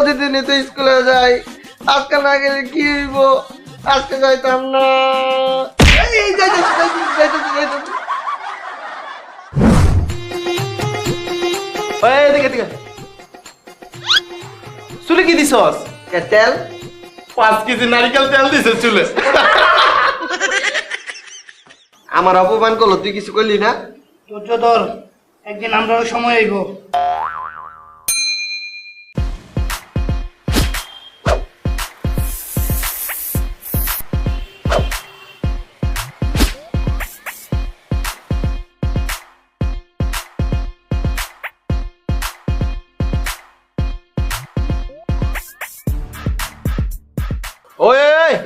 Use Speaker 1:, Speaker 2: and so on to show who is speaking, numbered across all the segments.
Speaker 1: প্রতিদিনই তো স্কুলে যাই। আজকে না গেলে কি হইব? আজকে যাইতাম না। এই যাইতাছি, যাইতাছি, যাইতাছি, যাইতাছি।
Speaker 2: এদিকে এদিকে। চুলে কি দিছস?
Speaker 1: তেল?
Speaker 2: পাঁচ কেজি নারিকেল তেল দিছে চুলে।
Speaker 1: আমার অপমান করল তুই কিছু করলি না?
Speaker 3: ধৈর্য ধর একদিন আমরাও সময় আইব।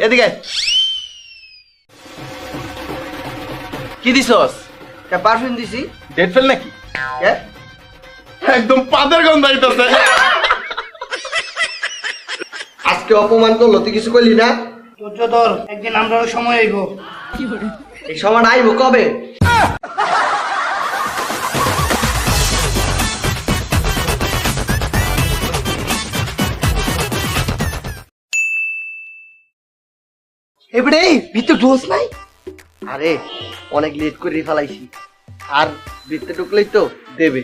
Speaker 2: এদিকে কি দিছস?
Speaker 1: কে পারফিউম দিছি।
Speaker 2: ডেট ফেল নাকি?
Speaker 1: কে?
Speaker 2: একদম পাদের গন্ধ আইতাছে।
Speaker 1: আজকে অপমান করল তুই কিছু করলি না?
Speaker 3: তোর তোর একদিন আমরাও সময় আইব।
Speaker 1: এই সময় আইবো কবে? এবারে ভিতরে ঢোস নাই? আরে অনেক লেট করে ফেলাইছি। আর ভিতরে ঢুকলেই তো দেবে।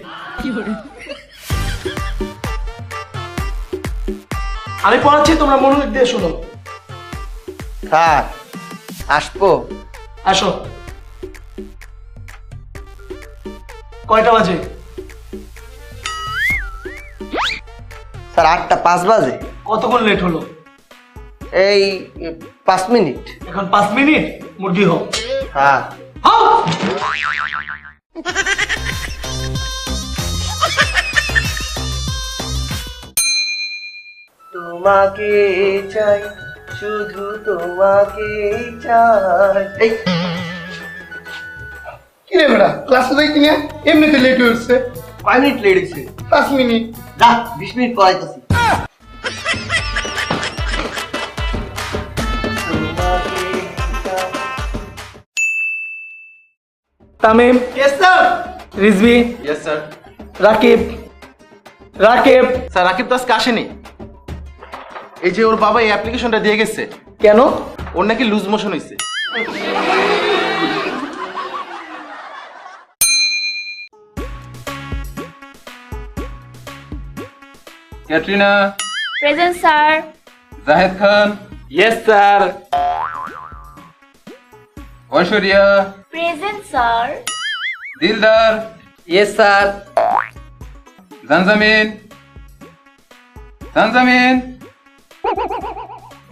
Speaker 3: আমি পড়াচ্ছি তোমরা মনোযোগ দিয়ে শোনো।
Speaker 1: স্যার আসব?
Speaker 3: আসো। কয়টা বাজে?
Speaker 1: স্যার আটটা পাঁচ বাজে।
Speaker 3: কতক্ষণ লেট হলো?
Speaker 1: এই পাঁচ মিনিট।
Speaker 3: এখন পাঁচ মিনিট মুরগি হোক।
Speaker 1: হ্যাঁ। তোমাকে চাই শুধু তোমাকে চাই। এই।
Speaker 4: কি রে বেটা ক্লাসে যাই কিনা এমনিতে লেট হয়েছে
Speaker 1: কয় মিনিট লেট হয়েছে।
Speaker 4: পাঁচ মিনিট।
Speaker 1: যা বিশ minute পড়াইতেছি।
Speaker 3: Tamim.
Speaker 2: Yes sir
Speaker 3: Rizvi.
Speaker 2: Yes sir
Speaker 3: Rakib. Rakib.
Speaker 2: Sir Rakib তো আজকে আসেনি। এই যে ওর বাবা এই অ্যাপ্লিকেশনটা দিয়ে গেছে।
Speaker 3: কেন?
Speaker 2: ওর নাকি লুজ মোশন হয়েছে
Speaker 5: Katrina.
Speaker 6: Present sir
Speaker 5: Zahed Khan.
Speaker 2: Yes sir
Speaker 5: Aishwarya.
Speaker 6: Present sir
Speaker 5: Dildar.
Speaker 1: Yes sir
Speaker 5: Janjamin. Janjamin.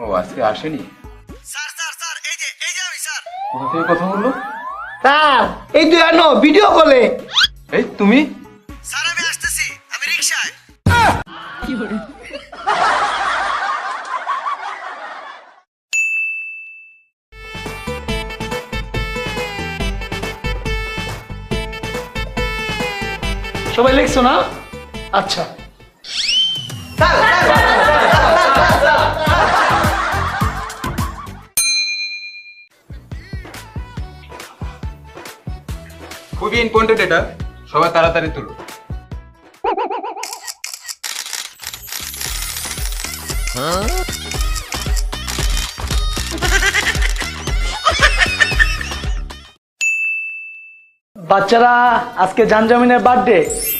Speaker 5: ও আজকে আসেনি।
Speaker 1: স্যার স্যার স্যার এই যে এই যে আমি স্যার
Speaker 5: কোথা থেকে কথা বলল?
Speaker 3: স্যার এই তুই আনো ভিডিও কলে
Speaker 5: এই তুমি?
Speaker 1: স্যার আমি আসতেছি আমি রিকশায়।
Speaker 3: সবাই লিখছো না? আচ্ছা।
Speaker 5: খুবই ইম্পর্টেন্ট এটা। সবাই তাড়াতাড়ি তুলো।
Speaker 3: বাচ্চারা আজকে জানজামিনের বার্থডে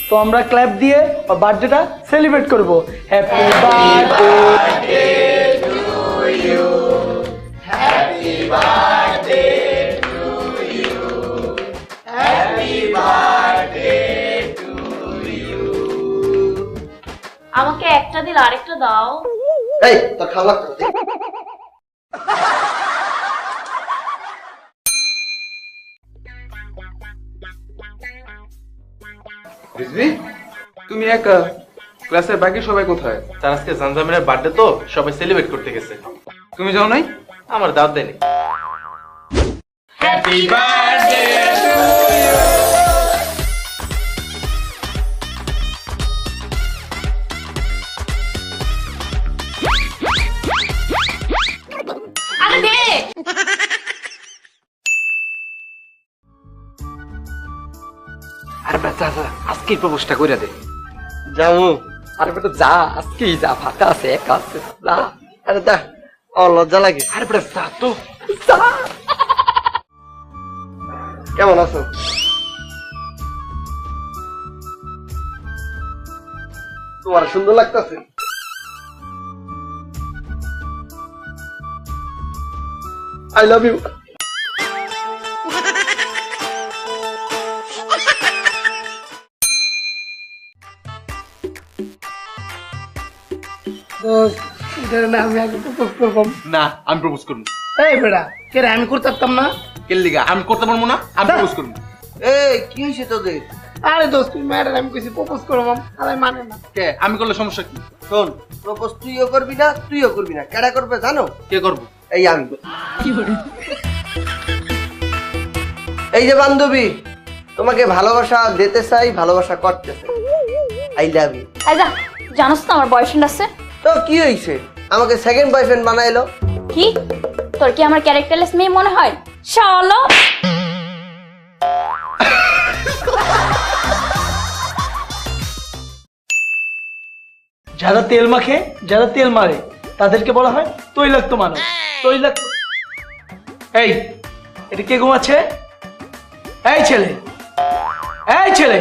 Speaker 3: তো আমরা ক্ল্যাপ দিয়ে ওর বার্থডেটা সেলিব্রেট করব। হ্যাপি বার্থডে
Speaker 6: আমাকে একটা দিল আরেকটা দাও।
Speaker 1: এই তোর খাওয়া লাগতো
Speaker 5: রিজভি তুমি একা ক্লাসের বাকি সবাই কোথায়?
Speaker 2: স্যার আজকে জানজামিনের বার্থডে তো সবাই সেলিব্রেট করতে গেছে।
Speaker 5: তুমি যাও নাই?
Speaker 2: আমার দাওয়াত দেয়নি।
Speaker 6: আরে দে!
Speaker 5: আর প্রপোজটা কইরা দে।
Speaker 7: আরে বেটা যা আজকেই যা ফাঁকা আছে একা আছে যা।
Speaker 1: আরে ও লজ্জা লাগে।
Speaker 2: আরে বেটা যা তো
Speaker 1: কেমন আছো? তোমার সুন্দর লাগতেছে। আই লাভ ইউ
Speaker 4: না আমি আগে প্রপোজ
Speaker 2: না আমি প্রপোজ করব
Speaker 4: এই বেড়া কে আমি করতে পারতাম না?
Speaker 2: কেল্লিগা আমি করতে পারব না আমি প্রপোজ করব
Speaker 1: এই কি হয়েছে তোদের?
Speaker 4: আরে দোস্ত তুই ম্যাডাম আমি কইছি প্রপোজ করবাম আর মানে না।
Speaker 2: কে? আমি করলে সমস্যা কি?
Speaker 1: শোন প্রপোজ তুইও করবি না তুইও করবি না। কেডা করবে জানো?
Speaker 2: কে করব?
Speaker 1: এই আমি। এই যে বান্ধবী তোমাকে ভালোবাসা দিতে চাই ভালোবাসা করতে চাই। আই লাভ ইউ
Speaker 6: এই জানোস তো আমার বয়ফ্রেন্ড আছে।
Speaker 1: তো কি হয়েছে আমাকে সেকেন্ড বয়ফ্রেন্ড বানাইলো।
Speaker 6: কি? তোর কি আমার ক্যারেক্টারলেস মেয়ে মনে হয়? চলো
Speaker 3: যারা তেল মাখে যারা তেল মারে তাদেরকে বলা হয় তৈলাক্ত মানুষ তৈলাক্ত এই এটা কে ঘুমাচ্ছে? এই ছেলে। এই ছেলে!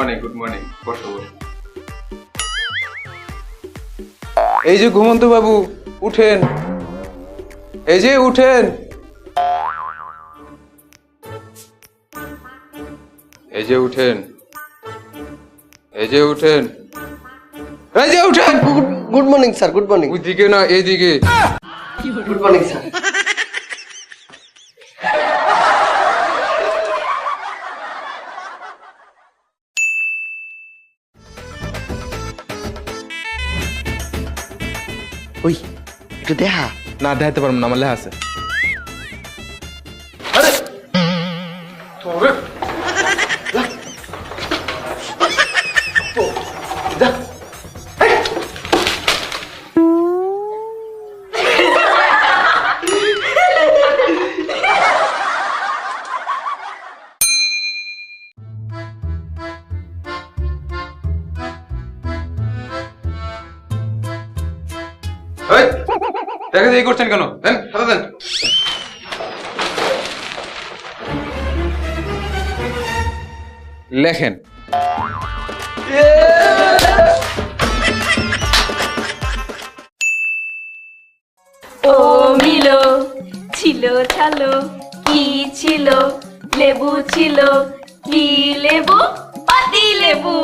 Speaker 5: মর্নিং গুড মর্নিং বসো বসো। এই যে ঘুমন্ত বাবু উঠেন। এই যে উঠেন। এই যে উঠেন। এই যে উঠেন। এই যে উঠেন।
Speaker 1: Good morning sir good morning
Speaker 5: ওইদিকে না এইদিকে।
Speaker 1: গুড মর্নিং স্যার ওই একটু দেখা।
Speaker 2: না দেখাতে পারব না আমার লেখা আছে।
Speaker 5: দেন লেখেন।
Speaker 6: ও মিলো ছিল ছালো কি ছিল? লেবু ছিল কি লেবু? পাতি লেবু।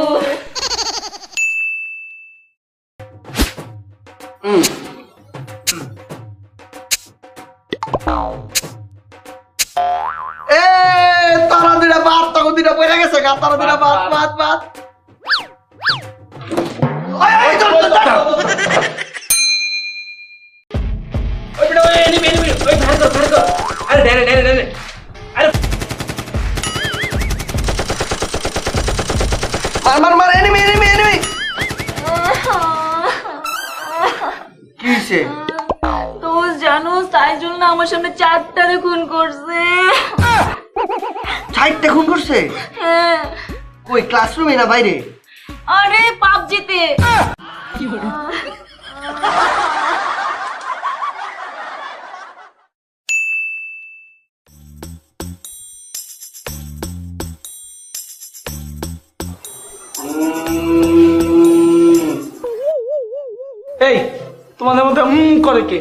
Speaker 1: বাদ বাদ। ওই, ওই, ধর, ধর, ধর। মার মার মার এনিমি এনিমি এনিমি কি
Speaker 6: তো জানো তাই জন্য আমার সামনে চারটারে খুন করছে।
Speaker 1: সাইডটা খুন করছে?
Speaker 6: হ্যাঁ।
Speaker 1: কই ক্লাসরুমে না বাইরে?
Speaker 6: আরে পাবজিতে।
Speaker 3: এই তোমাদের মধ্যে হুম করে কে?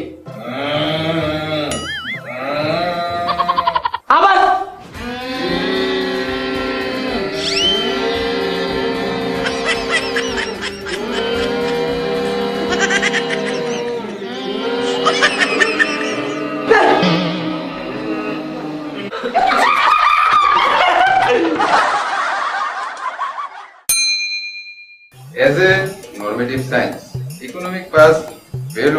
Speaker 5: এই,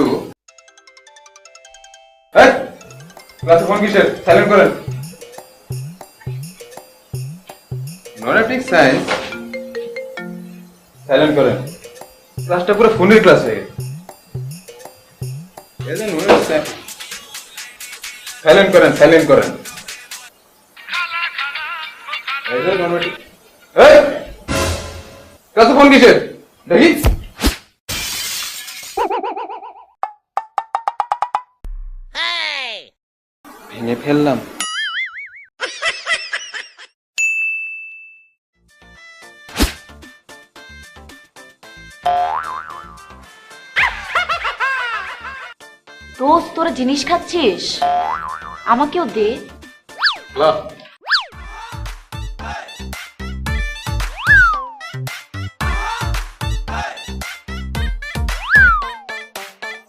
Speaker 5: ক্লাসে ফোন কিসের? সাইলেন্ট করেন। নর্মেটিক সায়েন্স সাইলেন্ট করেন। ক্লাসটা পুরো ফোনের ক্লাস। হয়ে গেছে সাইলেন্ট করেন সাইলেন্ট করেন। ক্লাসে ফোন কিসের?
Speaker 6: দোস্ত তোরা জিনিস খাচ্ছিস? আমাকেও দে।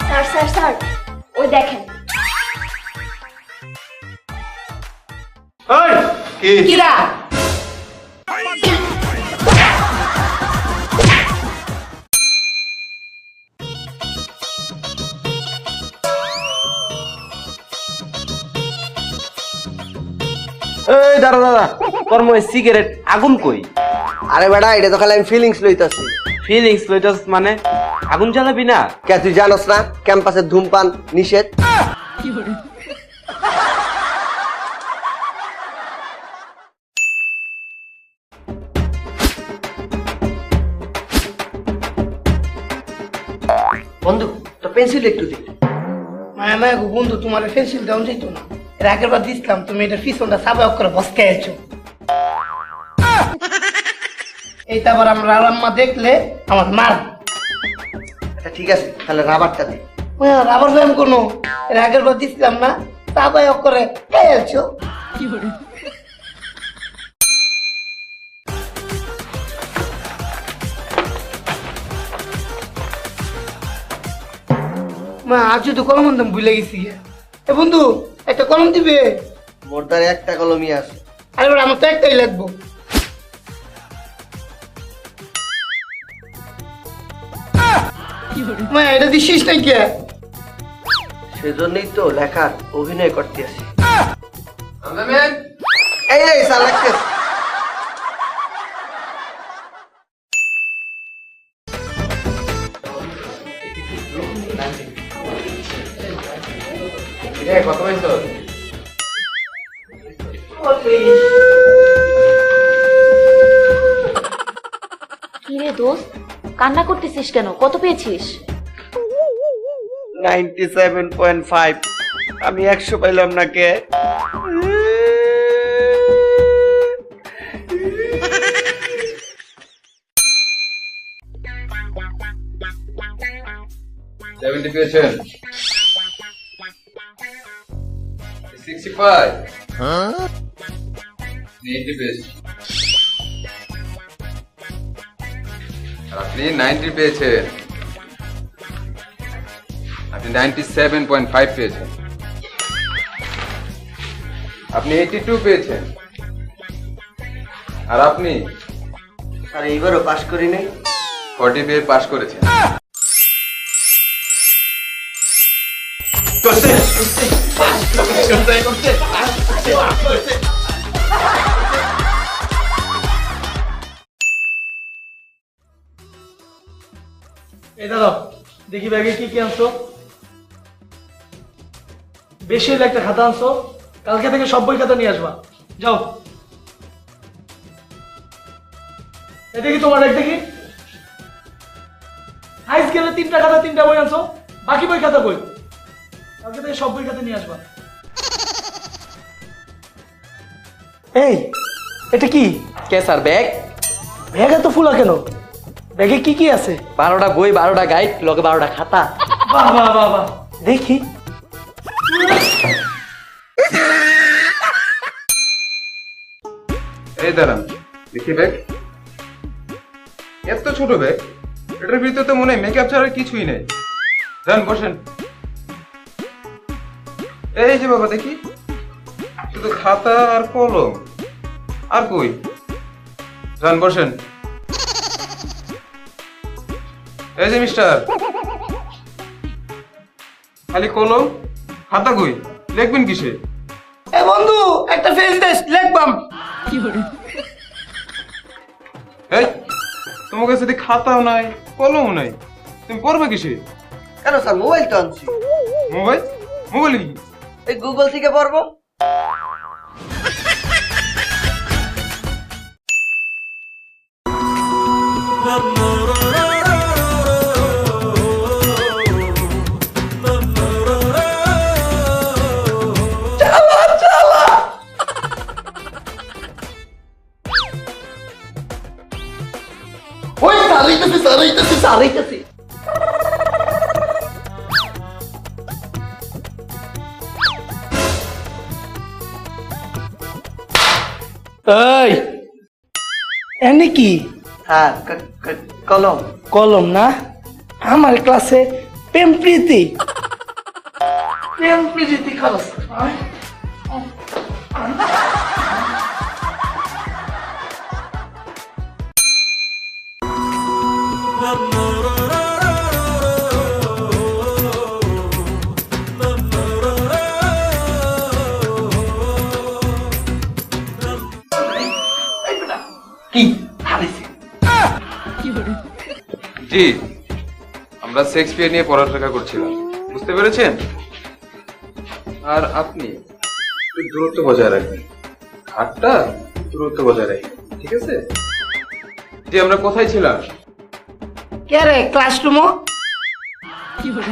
Speaker 6: স্যার স্যার স্যার ওই দেখেন।
Speaker 2: কি?
Speaker 4: কিরা?
Speaker 1: এই দাঁড়া দাঁড়া। তোর মনে সিগারেট আগুন কই? আরে বেটা এটা তো খালি আমি ফিলিংস লইতাছি।
Speaker 8: ফিলিংস লইটাস মানে? আগুন জ্বালাবি না?
Speaker 1: কে তুই জানোস না ক্যাম্পাসে ধূমপান নিষেধ? বন্ধু তো পেন্সিল একটু দে।
Speaker 4: মায়া মায়া গো বন্ধু তোমার পেন্সিল দেওয়া যেত না। এর আগের বার দিছিলাম তুমি এটা পিছনটা সাবাই করে বসকে আছো এইটা আবার আমরা আরাম্মা দেখলে আমার মার।
Speaker 1: আচ্ছা ঠিক আছে তাহলে রাবারটা দে।
Speaker 4: আবার ব্যায়াম কোনো এর আগের বার দিছিলাম না সাবাই করে কে আছো মা আজ তো কলম আনতাম ভুলে গেছি। এ বন্ধু একটা কলম দিবে?
Speaker 1: মোর দ্বারে একটা কলমই আছে।
Speaker 4: আরে বেটা, আমার তো একটাই লাগবো। মা এটা দিছিস না কে
Speaker 1: সেজন্যই তো লেখার অভিনয় করতে আসি। এই এই স্যার
Speaker 5: কত পাইছো?
Speaker 6: কান্না করতেছিস কেন? কত পেয়েছিস?
Speaker 8: Ninety seven point five. আমি একশো পাইলাম না কে?
Speaker 5: সেভেন্টি পেয়েছেন সিক্সটি ফাইভ আর আপনি নাইনটি পেয়েছেন আপনি নাইনটি সেভেন পয়েন্ট ফাইভ পেয়েছেন আপনি এইটি টু পেয়েছেন আর আপনি
Speaker 1: আর এইবারও পাশ করি নাই
Speaker 5: ফর্টি পেয়ে পাস করেছেন
Speaker 3: এই দাঁড়াও দেখি ব্যাগে কি কি আনছো। বেশি হলে একটা খাতা আনছো। কালকে থেকে সব বই খাতা নিয়ে আসবা। যাও। দেখি তোমার এক দেখি। হাই স্কেলে তিনটা খাতা তিনটা বই আনছো। বাকি বই খাতা বই। কালকে থেকে সব বই খাতা নিয়ে আসবা। এই এটা কি?
Speaker 7: কে স্যার ব্যাগ।
Speaker 3: ব্যাগ এত ফুলা কেন? ব্যাগে কি কি আছে?
Speaker 7: বারোটা বই বারোটা গাইড লগে বারোটা খাতা।
Speaker 3: বাহ বাহ বাহ বাহ। দেখি।
Speaker 5: এই দাঁড়ান দেখি ব্যাগ। এত ছোট ব্যাগ এটার ভিতরে তো মনে হয় মেকআপ ছাড়া কিছুই নেই। যান বসেন। এই যে বাবা দেখি। শুধু খাতা আর কলম। আর কই? যান বসেন। এই যে মিস্টার খালি কলম খাতা কই লিখবেন কিসে?
Speaker 4: এ বন্ধু একটা ফেস দেশ লিখবাম।
Speaker 5: এই তোমার কাছে যদি খাতাও নাই কলমও নাই তুমি পড়বে কিসে?
Speaker 1: কেন স্যার মোবাইল তো আনছি।
Speaker 5: মোবাইল মোবাইল কি?
Speaker 1: এই গুগল থেকে পড়ব। ওই
Speaker 4: এই। এনে কি?
Speaker 1: হ্যাঁ কলম।
Speaker 4: কলম না? আমার ক্লাসে প্রেম প্রীতি। প্রেম প্রীতি খরচ।
Speaker 5: জি আমরা শেক্সপিয়ার নিয়ে পড়ালেখা করছিলাম। বুঝতে পেরেছেন? আর আপনি? দূরত্ব বজায় রাখবেন। হাতটা দূরত্ব বজায় রাখবেন ঠিক আছে? যে আমরা কোথায় ছিলাম?
Speaker 4: কে রে ক্লাসরুমও স্যার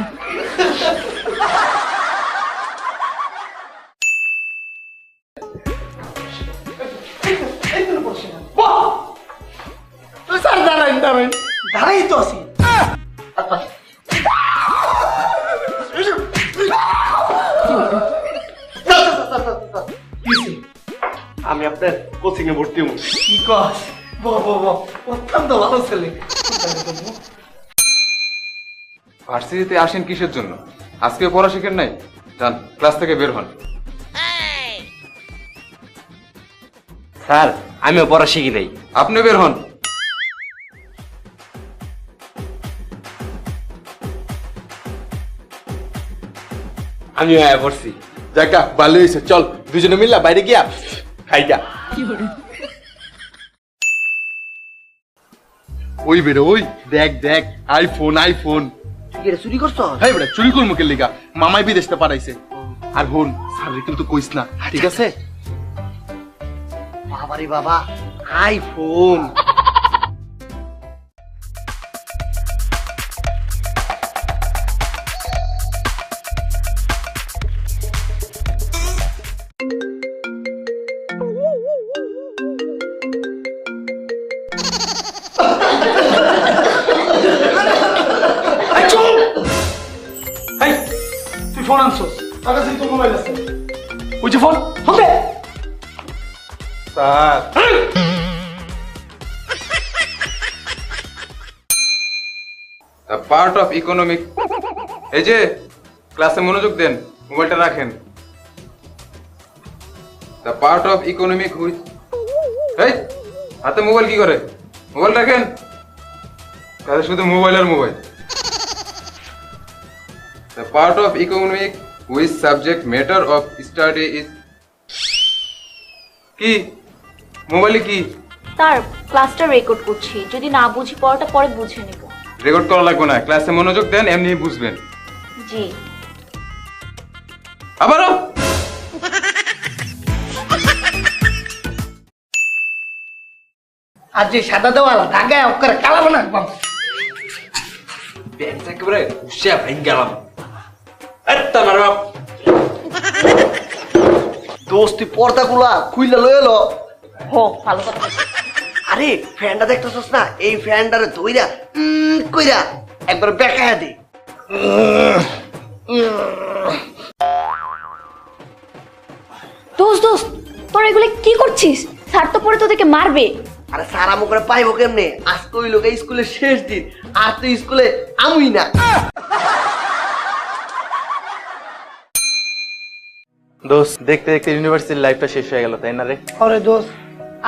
Speaker 1: কোচিং এ ভর্তি হব।
Speaker 4: কি কস? বাহ বাহ বাহ। অত্যন্ত ভালো ছেলে।
Speaker 5: ভার্সিটিতে আসেন কিসের জন্য? আজকে পড়া শিখেন নাই? যান ক্লাস থেকে বের হন।
Speaker 8: স্যার আমিও পড়া শিখি নাই।
Speaker 5: আপনি বের হন।
Speaker 8: আমিও আয়া পড়ছি।
Speaker 2: জায়গা ভালো হয়েছে চল দুজনে মিললা বাইরে গিয়া। খাইগা। ওই বেরো ওই দেখ দেখ আইফোন আইফোন
Speaker 1: রে চুরি করছ?
Speaker 2: হ্যাঁ বেটা চুরি করব কে লিগা? মামাই বিদেশতে পাঠাইছে। আর হন স্যারের কিন্তু কইস না। ঠিক আছে?
Speaker 1: বাবারে বাবা iPhone
Speaker 2: sir.
Speaker 5: Part of economic এই যে ক্লাসে মনোযোগ দেন, মোবাইলটা রাখেন। The part of economic which এই, হাতে মোবাইল কি করে? মোবাইল রাখেন। তাহলে শুধু mobile R mobile. The part of economic which subject matter of study is কি? মোবাইলে কি?
Speaker 6: তার ক্লাসটা রেকর্ড করছি। যদি না বুঝি পড়াটা পরে বুঝে নেব।
Speaker 5: রেকর্ড করা লাগবে না। ক্লাসে মনোযোগ দেন এমনি বুঝবেন।
Speaker 6: জি।
Speaker 5: আবারও!
Speaker 4: আর যে সাদা দেওয়ালা ঢাকায় ওকে কালা বানা একদম
Speaker 8: ব্যাংক একেবারে হুশিয়া ভেঙে গেলাম। আত্মা মার বাপ
Speaker 1: দোস্ত পর্দাগুলা খুইলা লয়ে এলো
Speaker 6: হো ভালো কথা।
Speaker 1: আরে ফ্যানটা দেখতেছস না? এই ফ্যানটারে ধইরা কইরা একবার বেকায়া দে।
Speaker 6: দোস্ত দোস্ত তোরা এগুলো কি করছিস? স্যার তো পরে তোদেরকে মারবে।
Speaker 1: আরে সারা মুখরে পাইবো কেমনে? আজকে ওই লোক স্কুলের শেষ দিন আর তো স্কুলে আমুই না।
Speaker 2: দোস্ত দেখতে দেখতে ইউনিভার্সিটির লাইফটা শেষ হয়ে গেল তাই না রে?
Speaker 4: আরে দোস্ত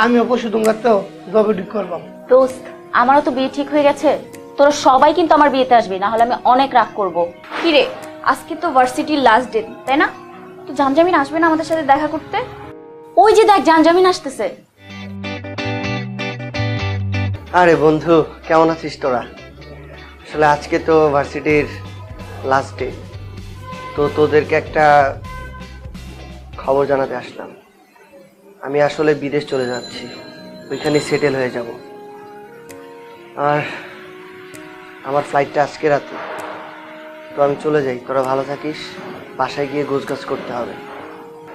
Speaker 4: আমিও পশু দুঙ্গাতেও জবে ঠিক
Speaker 6: দোস্ত আমারও তো বিয়ে ঠিক হয়ে গেছে। তোরা সবাই কিন্তু আমার বিয়েতে আসবি না হলে আমি অনেক রাগ করব। কি রে আজকে তো ভার্সিটির লাস্ট ডে তাই না? তো জামজামিন আসবে না আমাদের সাথে দেখা করতে? ওই যে দেখ জামজামিন আসতেছে।
Speaker 1: আরে বন্ধু কেমন আছিস তোরা? আসলে আজকে তো ভার্সিটির লাস্ট ডে তো তোদেরকে একটা খবর জানাতে আসলাম। আমি আসলে বিদেশ চলে যাচ্ছি। ওইখানে সেটেল হয়ে যাব। আর আমার ফ্লাইটটা আজকে রাতে। তো আমি চলে যাই। তোরা ভালো থাকিস। বাসায় গিয়ে গোছগাছ করতে হবে।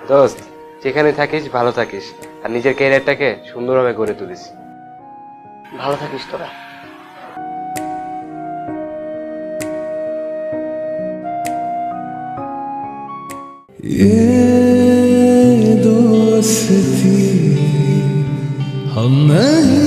Speaker 9: দোস্ত যেখানে থাকিস ভালো থাকিস। আর নিজের ক্যারিয়ারটাকে সুন্দরভাবে গড়ে তুলিস।
Speaker 1: ভালো থাকিস তোরা।
Speaker 10: ये दोस्ती हम नहीं